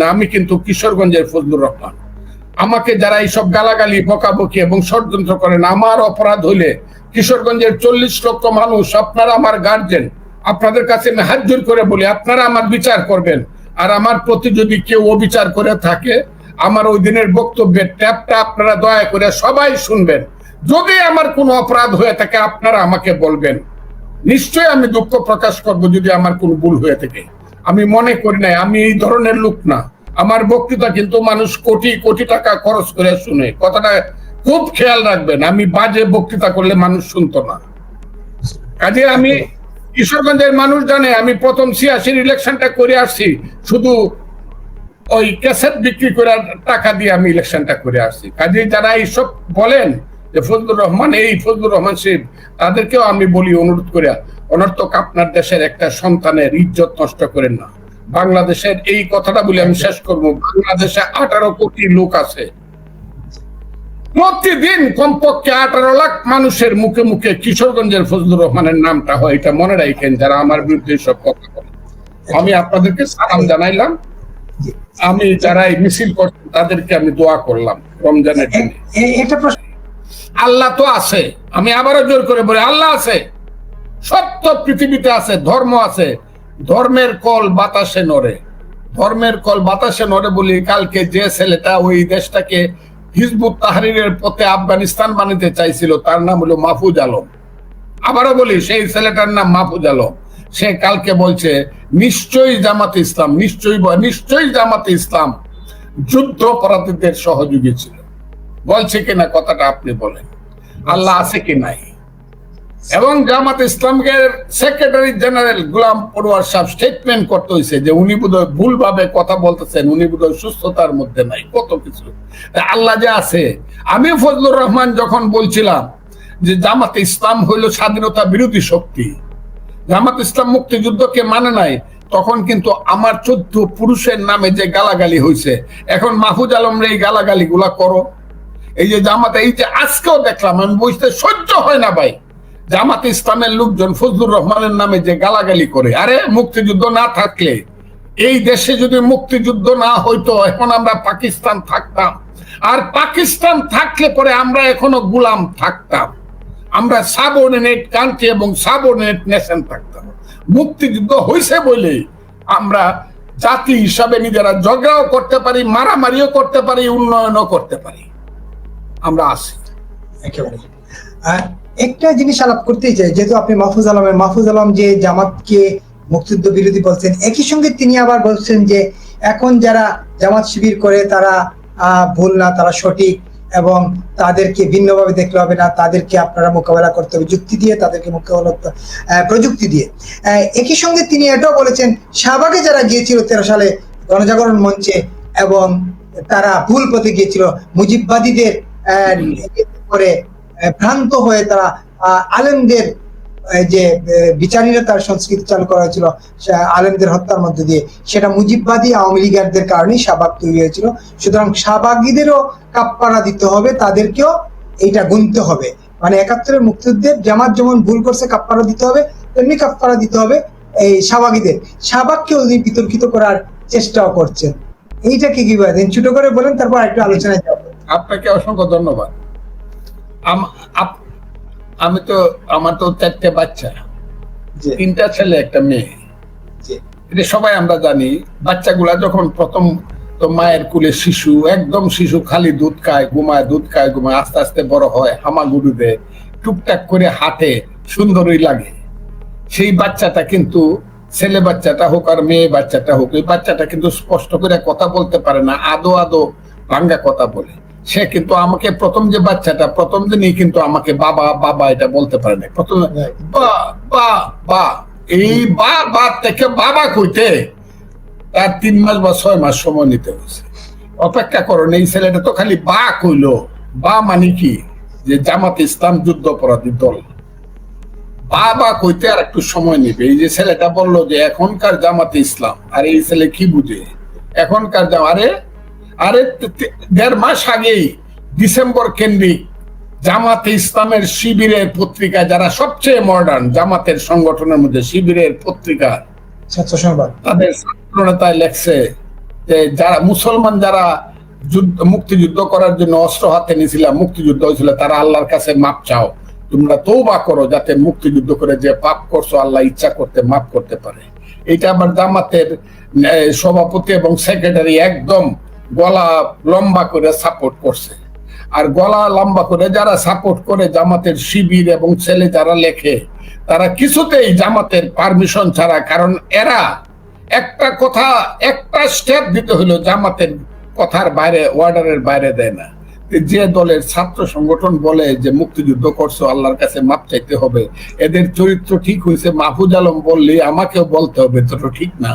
না, আমি কিন্তু কিশোরগঞ্জের ফজলুর রহমান। আমাকে যারা এইসব গালাগালি, বকাবকি এবং ষড়যন্ত্র করেন আমার অপরাধ হইলে কিশোরগঞ্জের চল্লিশ লক্ষ মানুষ, আপনারা আমার গার্জেন আপনাদের কাছে আমি হাত জোর করে বলি, আপনারা আমার বিচার করবেন। আর আমার প্রতি যদি কেউ অবিচার করে থাকে, আমার ওই দিনের বক্তব্যের ট্যাপটা আপনারা দয়া করে সবাই শুনবেন। যদি আমার কোনো অপরাধ হয়ে থাকে, আপনারা আমাকে বলবেন। নিশ্চয়ই আমি দুঃখ প্রকাশ করব যদি আমার কোনো ভুল হয়ে থাকে। আমি মনে করি নাই, আমি এই ধরনের লোক না। আমার বক্তৃতা কিন্তু মানুষ কোটি কোটি টাকা খরচ করে শুনে। কথাটা খুব খেয়াল রাখবেন, আমি বাজে বক্তৃতা করলে মানুষ শুনতো না। কাজে আমি কিশোরগঞ্জের মানুষ জানে, আমি প্রথম ছিয়াশির ইলেকশনটা করে আসছি, শুধু ওই ক্যাসেট বিক্রি করে টাকা দিয়ে আমি ইলেকশনটা করে আসছি। কাজে যারা এইসব বলেন যে ফজলুর রহমান, এই ফজলুর রহমান শিব তাদেরকেও আমি বলি, অনুরোধ করে অনর্থক আপনার দেশের একটা সন্তানের ইজ্জত নষ্ট করেন না। বাংলাদেশের এই কথাটা বলে আমি শেষ করব। বাংলাদেশে আঠারো কোটি লোক আছে। প্রতিদিন কমপক্ষে আঠারো লাখ মানুষের মুখে মুখে কিশোরগঞ্জের ফজলুর রহমানের নামটা হয় এটা মনে রাখেন যারা আমার বিরুদ্ধে সব কথা বলে। আমি আপনাদেরকে সালাম জানাইলাম। আমি যারা এই মিছিল করছেন তাদেরকে আমি দোয়া করলাম রমজানের প্রশ্ন আল্লাহ তো আছে। আমি আবারও জোর করে বলি আল্লাহ আছে। সত্য পৃথিবীতে আছে, ধর্ম আছে। ধর্মের কল বাতাসে নড়ে। ধর্মের কল বাতাসে নড়ে বলি কালকে যে ছেলেটা ওই দেশটাকে হিজবুত তাহরিরের পথে আফগানিস্তান বানাতে চাইছিল, তার নাম হলো মাহফুজ আলম। আবারও বলি, সেই ছেলেটার নাম মাহফুজ আলম। সে কালকে বলছে, নিশ্চয়ই জামাতে ইসলাম, নিশ্চয়ই নিশ্চয়ই জামাতে ইসলাম। যুদ্ধ অপরাধীদের সহযোগী ছিল। বলছে কিনা কথাটা আপনি বলেন। আল্লাহ আছে কি নাই? এবং জামাত ইসলামের সেক্রেটারি জেনারেল গুলাম পড়ুয়ার সাহেব স্টেটমেন্ট করতে হয়েছে যে উনি বোধহয় ভুলভাবে কথা বলতেছেন, উনি বোধহয় সুস্থতার মধ্যে নাই, কত কিছু। আল্লাহ যে আছে, আমি ফজলুর রহমান যখন বলছিলাম যে জামাত ইসলাম হইল স্বাধীনতা বিরোধী শক্তি, জামাত ইসলাম মুক্তিযুদ্ধকে মানে নাই, তখন কিন্তু আমার চোদ্দ পুরুষের নামে যে গালাগালি হয়েছে এখন মাহফুজ আলমরে এই গালাগালি গুলা করো। এই যে জামাতে, এই যে আজকেও দেখলাম, আমি বুঝতে সহ্য হয় না ভাই। জামাতে ইসলামের লোকজন ফজলুর রহমানের নামে যে গালাগালি করে, আরে মুক্তিযুদ্ধ না থাকলে, এই দেশে যদি মুক্তিযুদ্ধ না হইতো, এখন আমরা পাকিস্তান থাকতাম। আর পাকিস্তান থাকলে পরে আমরা এখনও গুলাম থাকতাম। আমরা সাবঅর্ডিনেট কান্ট্রি এবং সাবঅর্ডিনেট নেশন থাকতাম। মুক্তিযুদ্ধ হয়েছে বলে আমরা জাতি হিসাবে নিজেরা ঝগড়াও করতে পারি, মারামারিও করতে পারি, উন্নয়নও করতে পারি। আমরা আসি। একেবারে একটা জিনিস আলাপ করতেই চাই যেহেতু আপনি মাহফুজ আলমের মাহফুজ আলম যে জামাতকে মুক্তিযুদ্ধ বিরোধী বলছেন একই সঙ্গে তিনি আবার বলছেন যে এখন যারা জামাত শিবির করে তারা ভুল না তারা সঠিক এবং তাদেরকে ভিন্নভাবে দেখলে হবে না তাদেরকে আপনারা মোকাবেলা করতে হবে যুক্তি দিয়ে তাদেরকে মোকাবেলা করতে প্রযুক্তি দিয়ে। একই সঙ্গে তিনি এটাও বলেছেন শাহবাগে যারা গিয়েছিল তেরো সালে গণজাগরণ মঞ্চে এবং তারা ভুল পথে গিয়েছিল মুজিববাদীদের করে ভ্রান্ত হয়ে তারা আলেমদের যে বিচারীরা তার সংস্কৃতি চালু করা হয়েছিল আলেমদের হত্যার মধ্যে দিয়ে, সেটা মুজিববাদী আওয়ামী লীগারদের কারণেই শাহবাগ তৈরি হয়েছিল। সুতরাং শাহবাগীদেরও কাপ্পারা দিতে হবে, তাদেরকেও এইটা গুনতে হবে। মানে একাত্তরের মুক্তিযুদ্ধের জামাত যেমন ভুল করছে কাপ্পারা দিতে হবে, তেমনি কাপ্পারা দিতে হবে এই শাহবাগীদের। শাহবাগকেও উনি বিতর্কিত করার চেষ্টাও করছেন। এইটাকে কি বলেন? ছোট করে বলেন, তারপর একটু আলোচনায় যাব। আপনাকে অসংখ্য ধন্যবাদ। আম- তো আমার তো চারটে বাচ্চা। তিনটা ছেলে একটা মেয়ে। এটা সবাই আমরা জানি বাচ্চাগুলা যখন প্রথম তো মায়ের কুলে শিশু একদম শিশু খালি দুধ খায় ঘুমায় দুধ খায় ঘুমায় আস্তে আস্তে বড় হয় হামাগুড়ি দেয় টুকটাক করে হাঁটে সুন্দরই লাগে। সেই বাচ্চাটা কিন্তু ছেলে বাচ্চাটা হোক আর মেয়ে বাচ্চাটা হোক এই বাচ্চাটা কিন্তু স্পষ্ট করে কথা বলতে পারে না আদো আদো ভাঙ্গা কথা বলে। সে কিন্তু আমাকে প্রথম যে বাচ্চাটা প্রথম দিনই কিন্তু আমাকে বাবা বাবা এটা বলতে পারে না প্রথম বা বা বা এই বা বা থেকে বাবা কইতে? তার তিন মাস বা ছয় মাস সময় নিতে হয়েছে। অপেক্ষা করুন এই ছেলেটা তো খালি বা কইলো। বা মানে কি? যে জামাত ইসলাম যুদ্ধ অপরাধী দল। বা বা কইতে আর একটু সময় নেবে। এই যে ছেলেটা বলল যে এখনকার জামাতে ইসলাম। আর এই ছেলে কি বুঝে? এখনকার জামা আরে দেড় মাস আগেই ডিসেম্বর কেন্দ্রিক জামাতে ইসলামের শিবিরের পত্রিকা যারা সবচেয়ে মডার্ন জামাতের সংগঠনের মধ্যে শিবিরের পত্রিকা তাদের ছাত্র নেতায় লেখছে যে যারা মুসলমান যারা যুদ্ধ মুক্তিযুদ্ধ করার জন্য অস্ত্র হাতে নিয়েছিলাম মুক্তিযুদ্ধ হয়েছিল তারা আল্লাহর কাছে মাপ চাও। তোমরা তৌবা করো যাতে মুক্তিযুদ্ধ করে যে পাপ করছ আল্লাহ ইচ্ছা করতে মাফ করতে পারে। এটা আবার জামাতের সভাপতি এবং সেক্রেটারি একদম গলা লম্বা করে সাপোর্ট করছে। আর গলা লম্বা করে যারা সাপোর্ট করে জামাতের শিবির এবং ছেলে যারা লেখে, তারা কিছুতেই জামাতের পারমিশন ছাড়া, কারণ এরা একটা কথা, একটা স্টেপ দিতে হলো জামাতের কথার বাইরে অর্ডারের বাইরে দেয় না। যে দলের ছাত্র সংগঠন বলে যে মুক্তিযুদ্ধ করছ, আল্লাহর কাছে মাপ চাইতে হবে। এদের চরিত্র ঠিক হয়েছে, মাহফুজ আলম বললে আমাকেও বলতে হবে তো ঠিক না।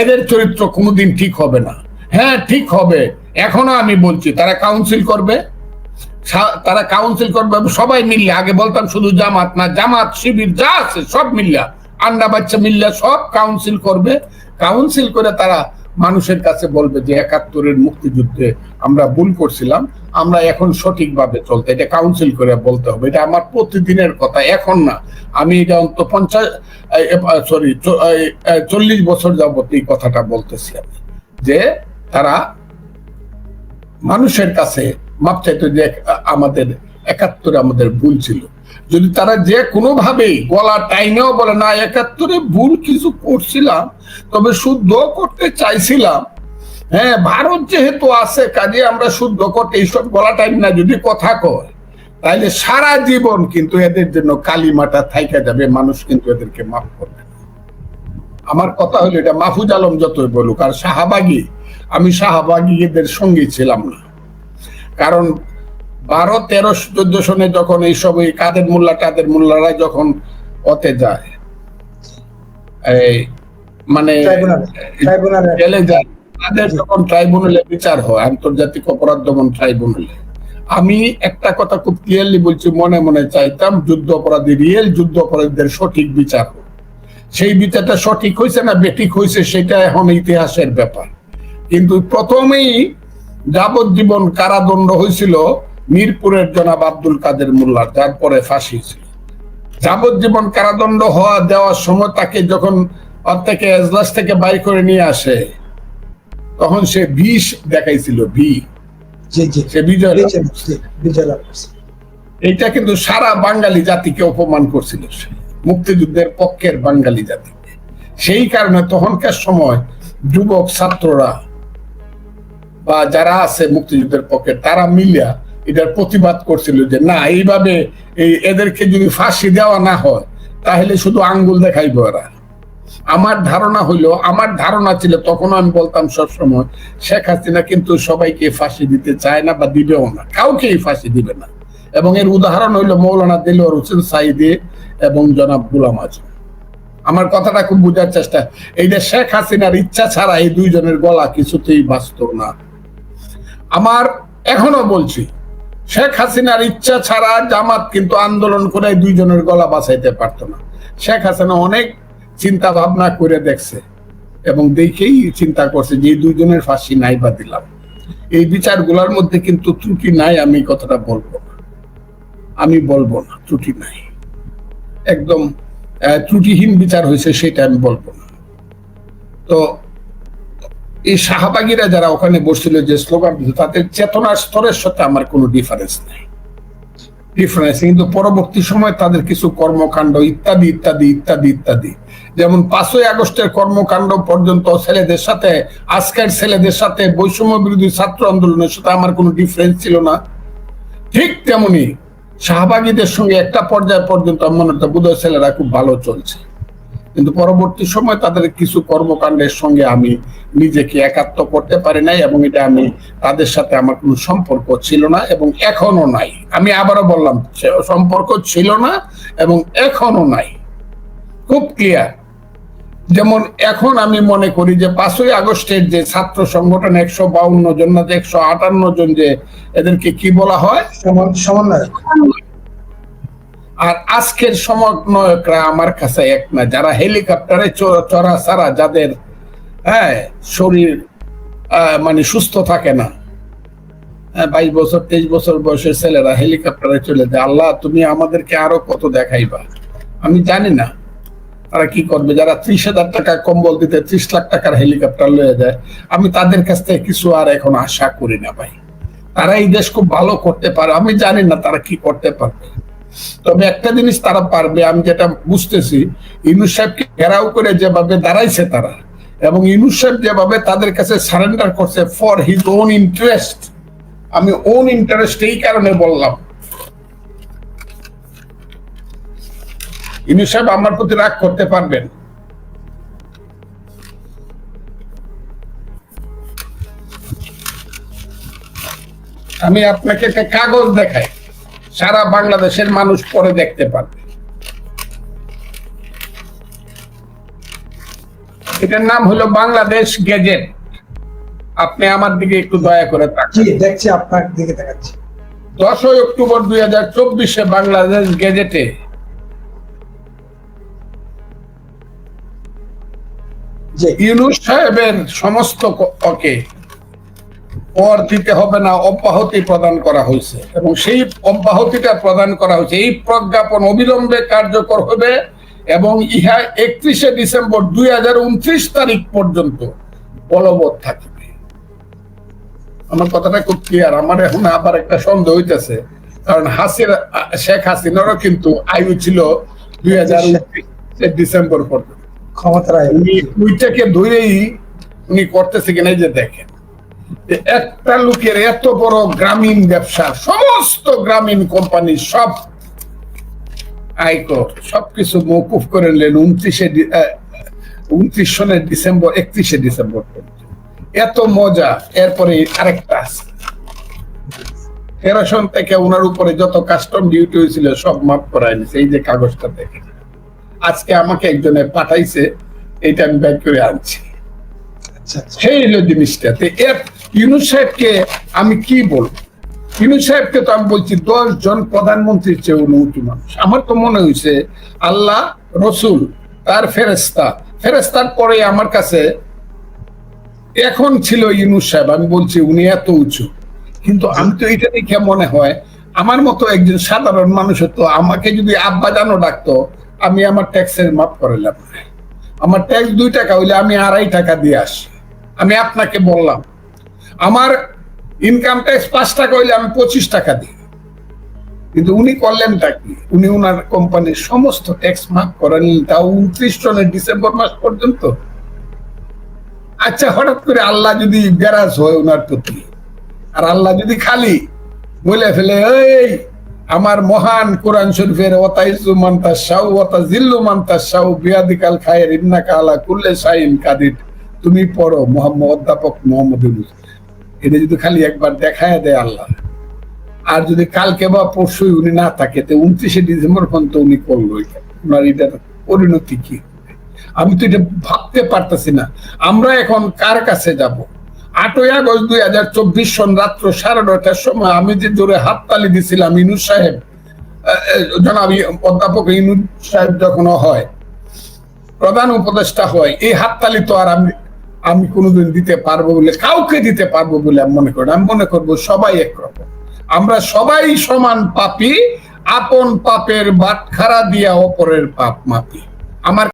এদের চরিত্র কোনোদিন ঠিক হবে না। হ্যাঁ ঠিক হবে। এখনও আমি বলছি, তারা কাউন্সিল করবে। তারা কাউন্সিল করবে, সবাই মিললে আগে বলতাম শুধু জামাত না, জামাত, শিবির, যা আছে সব মিল্লা আন্ডা বাচ্চা মিল্লা সব কাউন্সিল করবে। কাউন্সিল করে তারা মানুষের কাছে বলবে যে একাত্তরের মুক্তিযুদ্ধে আমরা ভুল করছিলাম, আমরা এখন সঠিকভাবে চলতে, এটা কাউন্সিল করে বলতে হবে। এটা আমার প্রতিদিনের কথা, এখন না। আমি এটা অন্ত পঞ্চাশ সরি চল্লিশ বছর যাবত এই কথাটা বলতেছি আমি। যে তারা মানুষের কাছে আমাদের একাত্তরে আমাদের ভুল ছিল যদি তারা যে কোনো ভাবেই গলা টাইনেও বলে, না, একাত্তরে ভুল কিছু করছিলাম, তবে শুদ্ধ করতে চাইছিলাম হ্যাঁ ভারত যেহেতু আছে, কাজে আমরা শুদ্ধ করতে এইসব গলা টাইম না, যদি কথা কয় তাহলে সারা জীবন কিন্তু এদের জন্য কালিমাটা থাইকা যাবে, মানুষ কিন্তু এদেরকে মাফ করবে। আমার কথা হলো এটা, মাহফুজ আলম যতই বলুক, আর শাহবাগী আমি শাহবাগী এদের সঙ্গী ছিলাম না। কারণ বারো তেরো চোদ্দ সনে যখন এইসব এই কাদের মোল্লা টাদের মোল্লারা যখন অতে যায় এই মানে জেলে যায় তাদের যখন ট্রাইব্যুনালে বিচার হয় আন্তর্জাতিক অপরাধ দমন ট্রাইব্যুনালে আমি একটা কথা খুব ক্লিয়ারলি বলছি মনে মনে চাইতাম যুদ্ধ অপরাধী রিয়েল যুদ্ধ অপরাধীদের সঠিক বিচার হোক। সেই বিচারটা সঠিক হয়েছে না বেঠিক হয়েছে সেটা এখন ইতিহাসের ব্যাপার। কিন্তু প্রথমেই যাবজ্জীবন কারাদণ্ড হয়েছিল মিরপুরের জনাব আব্দুল কাদের মোল্লার যার পরে ফাঁসি ছিল যাবজ্জীবন কারাদণ্ড হওয়া দেওয়ার সময় তাকে যখন থেকে এজলাস থেকে বাই করে নিয়ে আসে তখন সে বিষ দেখাইছিল ভি সে বিজয়। এটা কিন্তু সারা বাঙালি জাতিকে অপমান করছিল সে। মুক্তিযুদ্ধের পক্ষের বাঙালি জাতিকে। সেই কারণে তখনকার সময় যুবক ছাত্ররা বা যারা আছে মুক্তিযুদ্ধের পক্ষে, তারা মিলিয়া এটার প্রতিবাদ করছিল যে, না, এইভাবে এই এদেরকে যদি ফাঁসি দেওয়া না হয়, তাহলে শুধু আঙ্গুল দেখাইব এরা আমার ধারণা হইল, আমার ধারণা ছিল, তখন আমি বলতাম সবসময়, শেখ হাসিনা কিন্তু সবাইকে ফাঁসি দিতে চায় না বা দিবেও না, কাউকেই ফাঁসি দিবে না। এবং এর উদাহরণ হইল মৌলানা দিলওয়ার হোসেন সাইদি এবং জনাব গুলাম আজম। আমার কথাটা খুব বোঝার চেষ্টা এই যে শেখ হাসিনার ইচ্ছা ছাড়া এই দুইজনের গলা কিছুতেই বাস্তব না। আমার এখনও বলছি, শেখ হাসিনার ইচ্ছা ছাড়া জামাত কিন্তু আন্দোলন করে দুইজনের গলা বাঁচাইতে পারতো না। শেখ হাসিনা অনেক চিন্তা ভাবনা করে দেখছে এবং দেখেই চিন্তা করছে যে দুইজনের ফাঁসি নাই বা দিলাম। এই বিচারগুলোর মধ্যে কিন্তু ত্রুটি নাই, আমি কথাটা বলব না। আমি বলব না, ত্রুটি নাই। একদম ত্রুটিহীন বিচার হয়েছে, সেটা আমি বলব না। তো এই শাহবাগীরা যারা ওখানে বসছিল যে স্লোগান তাদের চেতনার স্তরের সাথে আমার কোনো ডিফারেন্স নেই। ডিফারেন্স কিন্তু পরবর্তী সময় তাদের কিছু কর্মকাণ্ড ইত্যাদি ইত্যাদি ইত্যাদি ইত্যাদি। যেমন পাঁচই আগস্টের কর্মকাণ্ড পর্যন্ত ছেলেদের সাথে, আজকের ছেলেদের সাথে বৈষম্য বিরোধী ছাত্র আন্দোলনের সাথে আমার কোনো ডিফারেন্স ছিল না। ঠিক তেমনি শাহবাগীদের সঙ্গে একটা পর্যায় পর্যন্ত আমার মনে হতো বুধ ছেলেরা খুব ভালো চলছে। কিন্তু পরবর্তী সময় তাদের কিছু কর্মকাণ্ডের সঙ্গে আমি নিজেকে একাত্ম করতে পারি নাই এবং এটা আমি তাদের সাথে আমার কোনো সম্পর্ক ছিল না এবং এখনও নাই। আমি আবারও বললাম সম্পর্ক ছিল না এবং এখনও নাই। খুব ক্লিয়ার যেমন এখন আমি মনে করি যে পাঁচই আগস্টের যে ছাত্র সংগঠন একশো বাউন্ন জন না একশো আটান্ন জন যে এদেরকে কি বলা হয়? সমান- সমন্বয়ক। আর আজকের সমন্বয়করা আমার কাছে এক না যারা হেলিকপ্টারে চড়া ছাড়া যাদের হ্যাঁ শরীর মানে সুস্থ থাকে না হ্যাঁ, বাইশ বছর তেইশ বছর বয়সের ছেলেরা হেলিকপ্টারে চলে যায়। আল্লাহ তুমি আমাদেরকে আরও কত দেখাইবা? আমি জানি না। তারা কি করবে? যারা ত্রিশ হাজার টাকা কম্বল দিতে ত্রিশ লাখ টাকার হেলিকপ্টার লয়ে যায় আমি তাদের কাছ থেকে কিছু আর এখন আশা করি না ভাই। তারা এই দেশ খুব ভালো করতে পারে। আমি জানি না তারা কি করতে পারবে। তবে একটা জিনিস তারা পারবে, আমি যেটা বুঝতেছি, ইনুস সাহেবকে ঘেরাও করে যেভাবে দাঁড়াইছে তারা এবং ইনুস সাহেব যেভাবে তাদের কাছে সারেন্ডার করছে ফর হিজ ওন ইন্টারেস্ট আমি ওন ইন্টারেস্ট এই কারণে বললাম। ইনু সাহেব আমার প্রতি রাগ করতে পারবেন। আমি আপনাকে একটা কাগজ দেখাই। সারা বাংলাদেশের মানুষ পরে দেখতে পারবে। এটার নাম হলো বাংলাদেশ গেজেট। আপনি আমার দিকে একটু দয়া করে দেখছি আপনার দিকে দেখাচ্ছি দশই অক্টোবর দুই হাজার চব্বিশে বাংলাদেশ গেজেটে ইউনুস সাহেবের সমস্ত ওকে কর দিতে হবে না অব্যাহতি প্রদান করা হয়েছে। এবং সেই অব্যাহতিটা প্রদান করা হয়েছে। এই প্রজ্ঞাপন অবিলম্বে কার্যকর হবে এবং ইহা একত্রিশে ডিসেম্বর দুই হাজার উনত্রিশ তারিখ পর্যন্ত বলবৎ থাকবে। আমার কথাটা খুব ক্লিয়ার আমার এখন আবার একটা সন্দেহ হইতেছে। কারণ হাসির শেখ হাসিনারও কিন্তু আয়ু ছিল দুই হাজার ডিসেম্বর পর্যন্ত। ক্ষমতার আয়। উনি ওইটাকে ধরেই উনি করতেছে কিনা যে দেখেন। একটা লোকের এত বড় গ্রামীণ ব্যবসা সমস্ত গ্রামীণ কোম্পানি সব আয়কর সবকিছু মৌকুফ করে নিলেন উনত্রিশে উনত্রিশ সনের ডিসেম্বর একত্রিশে ডিসেম্বর পর্যন্ত। এত মজা এরপরে আরেকটা আছে। তেরো থেকে ওনার উপরে যত কাস্টম ডিউটি হয়েছিল সব মাফ করায় নিছে এই যে কাগজটা দেখে। আজকে আমাকে একজনে পাঠাইছে এটা আমি ব্যাগ করে আনছি। আচ্ছা আচ্ছা। সেই হলো জিনিসটা। তো এর ইউনুস সাহেবকে আমি কি বলব? ইউনুস সাহেবকে তো আমি বলছি দশ জন প্রধানমন্ত্রীর চেয়ে উঁচু মানুষ। আমার তো মনে হয়েছে আল্লাহ, রসুল, তার ফেরেস্তা ফেরেস্তার পরে আমার কাছে এখন ছিল ইউনুস সাহেব, আমি বলছি উনি এত উঁচু। কিন্তু আমি তো এটা দেখে মনে হয় আমার মতো একজন সাধারণ মানুষ তো আমাকে যদি আব্বা জানো ডাকতো, আমি আমার ট্যাক্সের মাফ করালাম আমার ট্যাক্স দুই টাকা হইলে আমি আড়াই টাকা দিয়ে আসি। আমি আপনাকে বললাম আমার ইনকাম ট্যাক্স পাঁচ টাকা হইলে আমি পঁচিশ টাকা দিই। কিন্তু উনি করলেনটা কি? উনি উনার কোম্পানির সমস্ত ট্যাক্স মাফ করেন, তাও উনত্রিশ জনের ডিসেম্বর মাস পর্যন্ত। আচ্ছা হঠাৎ করে আল্লাহ যদি গ্যারাজ হয় ওনার প্রতি, আর আল্লাহ যদি খালি বলে ফেলে, এই, আমার মহান কোরআন শরীফের ওতাইজু মান্তা শাউ ওতা জিল্লু মান্তা শাউ বিয়াদিকাল খায়ের ইন্নাকা আলা কুল্লে শাইন কাদির। তুমি পড়ো মোহাম্মদ অধ্যাপক মোহাম্মদ এটা যদি খালি একবার দেখায় দেয় আল্লাহ। আর যদি কালকে বা পরশুই উনি না থাকে, তো উনত্রিশে ডিসেম্বর পর্যন্ত উনি করল ওনার এটার পরিণতি কি আমি তো এটা ভাবতে পারতেছি না। আমরা এখন কার কাছে যাব? আটই আগস্ট দুই হাজার চব্বিশ সন রাত্র সাড়ে নয়টার সময় আমি যে জোরে হাততালি দিছিলাম ইনুস সাহেব জনাব অধ্যাপক ইনুস সাহেব যখন হয়, প্রধান উপদেষ্টা হয়, এই হাততালি তো আর আমি আমি কোনোদিন দিতে পারব বলে, কাউকে দিতে পারব বলে আমি মনে করি আমি মনে করব সবাই একরকম। আমরা সবাই সমান পাপি, আপন পাপের বাটখারা দিয়া অপরের পাপ মাপি। আমার